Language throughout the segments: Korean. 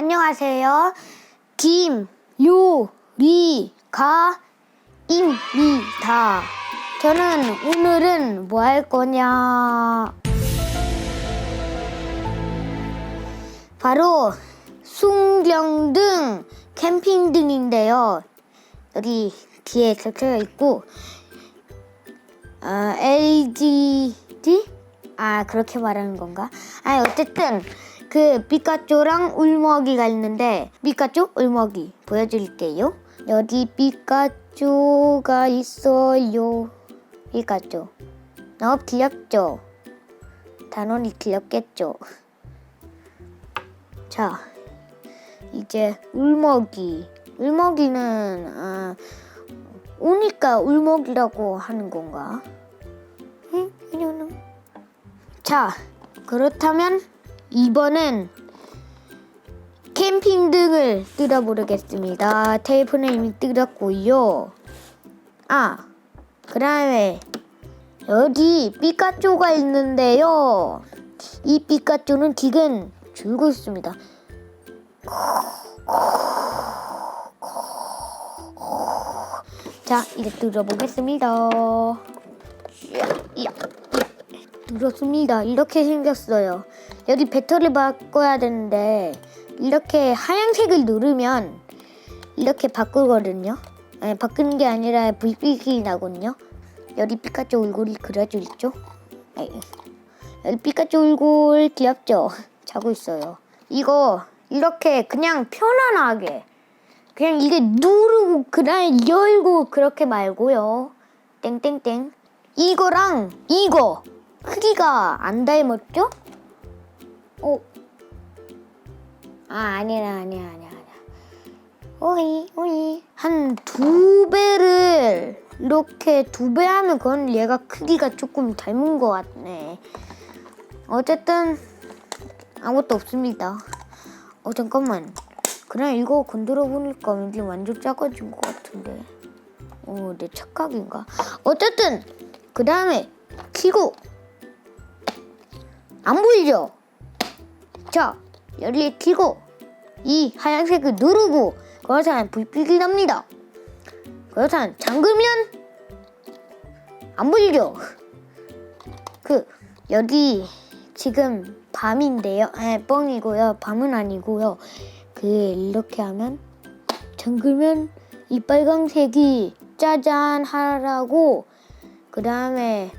안녕하세요. 김요리가입니다. 저는 오늘은 뭐 할 거냐? 바로 순경 등 캠핑 등인데요. 여기 뒤에 적혀 있고 어, LGD 아 그렇게 말하는 건가? 아니 어쨌든 그 피카츄랑 울먹이가 있는데 피카츄 울먹이 보여드릴게요. 여기 피카츄가 있어요. 피카츄 너무 귀엽죠? 단원이 귀엽겠죠? 자 이제 울먹이 울먹이는 아, 오니까 울먹이라고 하는 건가? 응? 이거는 자, 그렇다면 이번엔 캠핑 등을 뜯어보겠습니다. 테이프는 이미 뜯었고요. 아, 그 다음에 여기 피카츄가 있는데요. 이 피카츄는 지금 줄고 있습니다. 자, 이제 야. 그렇습니다. 이렇게 생겼어요. 여기 배터리 바꿔야 되는데 이렇게 하얀색을 누르면 이렇게 바꾸거든요. 아니, 바꾸는 게 아니라 불빛이 나거든요. 여기 피카츄 얼굴이 그려져 있죠? 아이, 여기 피카츄 얼굴 귀엽죠? 자고 있어요. 이거 이렇게 그냥 편안하게 그냥 이게 누르고 그냥 열고 그렇게 말고요. 땡땡땡. 이거랑 이거 크기가 안 닮았죠? 어? 아 아니야 아니야 아니야 아니야. 오이 오이 한 두 배를 이렇게 두 배 하면 그건 얘가 크기가 조금 닮은 것 같네. 어쨌든 아무것도 없습니다. 어 잠깐만. 그냥 이거 건드려 보니까 왠지 완전 작아진 것 같은데. 어, 내 착각인가? 어쨌든 그 다음에 키고 안 보이죠? 자, 여기에 키고 이 하얀색을 누르고 그렇다면 불빛이 납니다. 그렇다면 잠그면 안 보이죠? 그 여기 지금 밤인데요. 에 뻥이고요. 밤은 아니고요. 그 이렇게 하면 잠그면 이 빨강색이 짜잔 하라고 그 다음에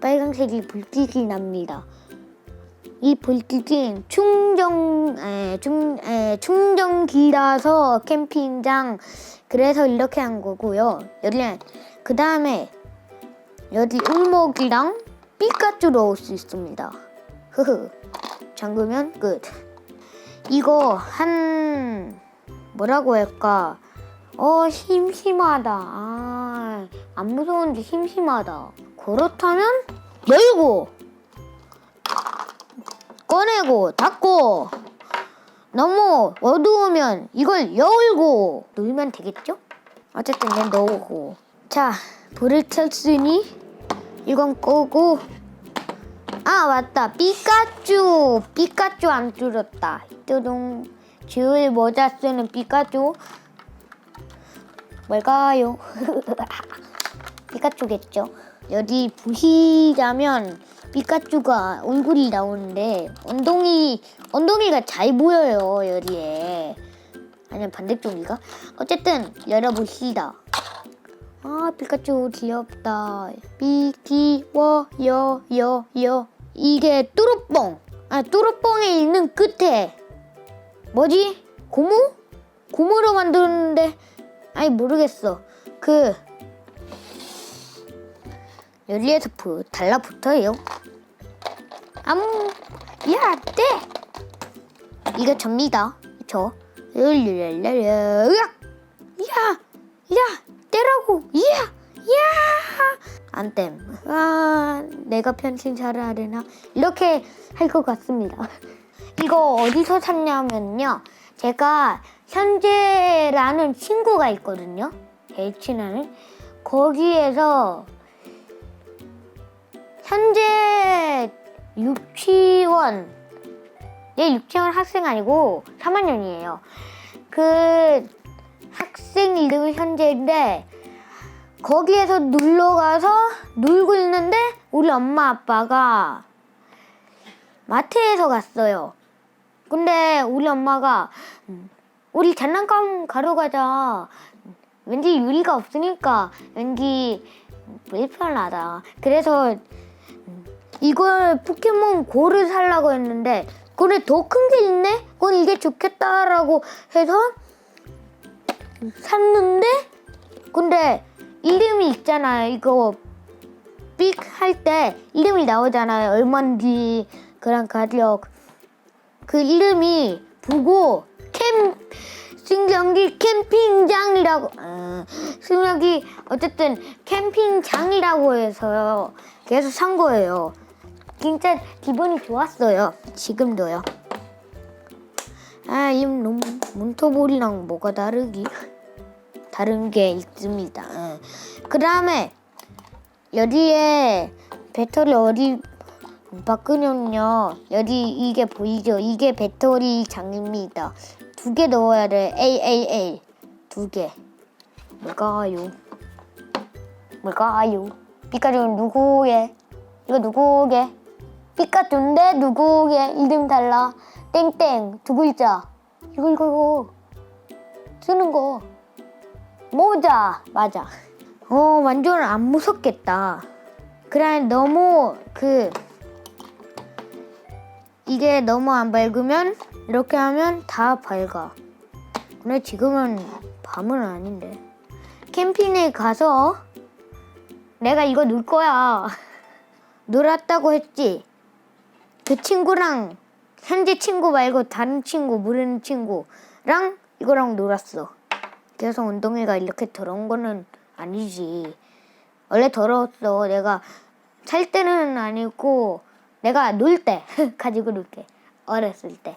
빨강색이 불빛이 납니다. 이 불빛이 충전 에, 충, 에, 충전기라서 캠핑장 그래서 이렇게 한 거고요. 여기는 그 다음에 여기 울목이랑 피카츄 넣을 수 있습니다. 흐흐. 잠그면 끝. 이거 한 뭐라고 할까? 어 심심하다. 아, 안 무서운데 심심하다. 그렇다면 열고 꺼내고 닫고 너무 어두우면 이걸 열고 놀면 되겠죠? 어쨌든 얘 넣고. 자 불을 켰으니 이건 끄고. 아 맞다. 피카츄. 피카츄 안 줄였다. 뚜둥. 지울 모자 쓰는 피카츄. 뭘까요? 피카츄겠죠 여기 보시자면 피카츄가 얼굴이 나오는데 엉덩이 엉덩이가 잘 보여요 여기에 아니면 반대쪽인가? 어쨌든 열어봅시다. 아 피카츄 귀엽다. 비키워여여여 이게 뚜루뽕. 아 뚜루뽕에 있는 끝에 뭐지? 고무? 고무로 만드는데 아니 모르겠어. 그 여기에서 부, 달라붙어요. 아무 야 떼. 이거 접니다. 저. 으악! 야! 야! 떼라고! 야! 야! 안 땜. 아, 내가 편집 잘하려나? 이렇게 할 것 같습니다. 이거 어디서 샀냐면요. 제가 현재라는 친구가 있거든요. 제일 친한. 거기에서 현재 유치원 얘 유치원 학생 아니고 3학년이에요. 그 학생 이름이 현재인데 거기에서 놀러 가서 놀고 있는데 우리 엄마 아빠가 마트에서 갔어요. 근데 우리 엄마가 음, 우리 장난감 가러 가자. 왠지 유리가 없으니까 왠지 불편하다. 그래서 음, 이걸 포켓몬 고를 살라고 했는데 근데 더큰 게 있네? 그건 이게 좋겠다라고 해서 샀는데 근데 이름이 있잖아요. 이거 삑 할 때 이름이 나오잖아요. 얼마인지 그런 가격. 그 이름이 보고 캠 승력이 캠핑장이라고 어, 승력이 어쨌든 캠핑장이라고 해서요. 그래서 산 거예요. 진짜 기분이 좋았어요. 지금도요. 아, 이 놈, 몬토볼이랑 뭐가 다르기? 다른 게 있습니다. 그 다음에 여기에 배터리 어디 바꾸냐면요. 여기 이게 보이죠? 이게 배터리 장입니다. 두 개 넣어야 돼. AAA 두 개. 뭘까요? 뭘까요? 피카츄는 누구의? 이거 누구의? 피카츄인데 누구의? 이름 달라. 땡땡 두 글자. 이거 이거 이거 쓰는 거. 모자 맞아. 어 완전 안 무섭겠다. 그래 너무 그 이게 너무 안 밝으면 이렇게 하면 다 밝아. 근데 지금은 밤은 아닌데. 캠핑에 가서 내가 이거 놀 거야. 놀았다고 했지. 그 친구랑 현재 친구 말고 다른 친구 모르는 친구랑 이거랑 놀았어. 그래서 운동회가 이렇게 더러운 거는 아니지. 원래 더러웠어. 내가 살 때는 아니고 내가 놀 때 가지고 놀 때. 어렸을 때.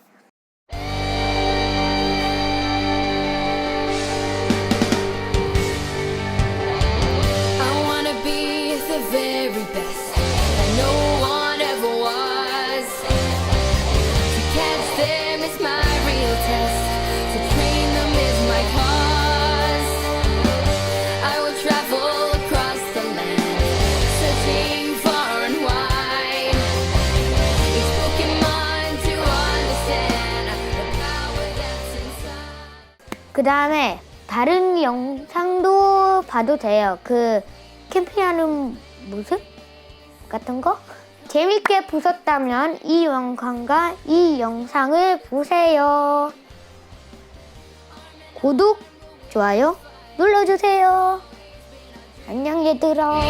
그 다음에 다른 영상도 봐도 돼요. 그 캠핑하는 모습 같은 거? 재밌게 보셨다면 이 영상과 이 영상을 보세요. 구독, 좋아요 눌러주세요. 안녕 얘들아.